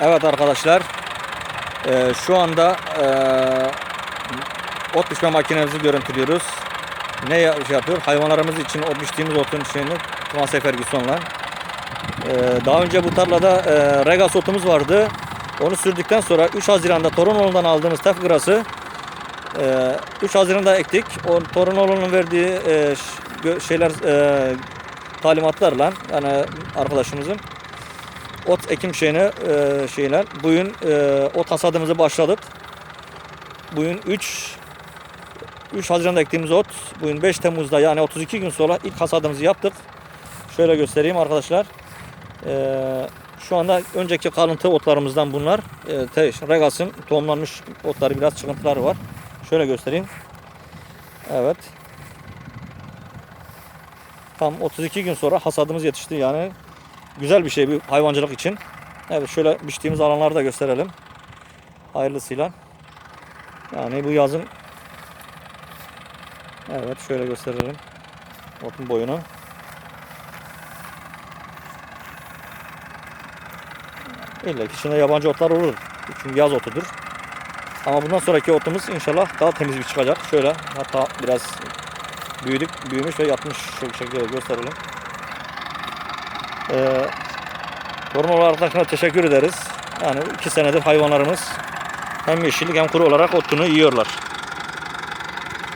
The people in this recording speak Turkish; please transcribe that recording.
Evet arkadaşlar. eee, şu anda eee, ot biçme makinemizi görüntülüyoruz. Ne şey yapıyor? Hayvanlarımız için o biçtiğimiz otun şeyini Fransa Ferguson'la. Eee, daha önce bu tarlada eee, Regas otumuz vardı. Onu sürdükten sonra 3 Haziran'da Torunoğlu'ndan aldığımız tef grası eee, 3 Haziran'da ektik. O Torunoğlu'nun verdiği gö- şeyler eee, talimatlarla yani arkadaşımızın ot ekim şeyine e, şeyler. Bugün e, ot hasadımızı başladık. Bugün 3 3 Haziran'da ektiğimiz ot. Bugün 5 Temmuz'da yani 32 gün sonra ilk hasadımızı yaptık. Şöyle göstereyim arkadaşlar. E, şu anda önceki kalıntı otlarımızdan bunlar. E, te- Regas'ın tohumlanmış otları biraz çıkıntıları var. Şöyle göstereyim. Evet. Tam 32 gün sonra hasadımız yetişti yani güzel bir şey bir hayvancılık için. Evet şöyle biçtiğimiz alanları da gösterelim. Hayırlısıyla. Yani bu yazın Evet şöyle gösterelim. Otun boyunu. İlla ki içinde yabancı otlar olur. Çünkü yaz otudur. Ama bundan sonraki otumuz inşallah daha temiz bir çıkacak. Şöyle hatta biraz büyüdük, büyümüş ve yatmış şu şekilde gösterelim. Ee, arkadaşlarına teşekkür ederiz. Yani iki senedir hayvanlarımız hem yeşillik hem kuru olarak otunu yiyorlar.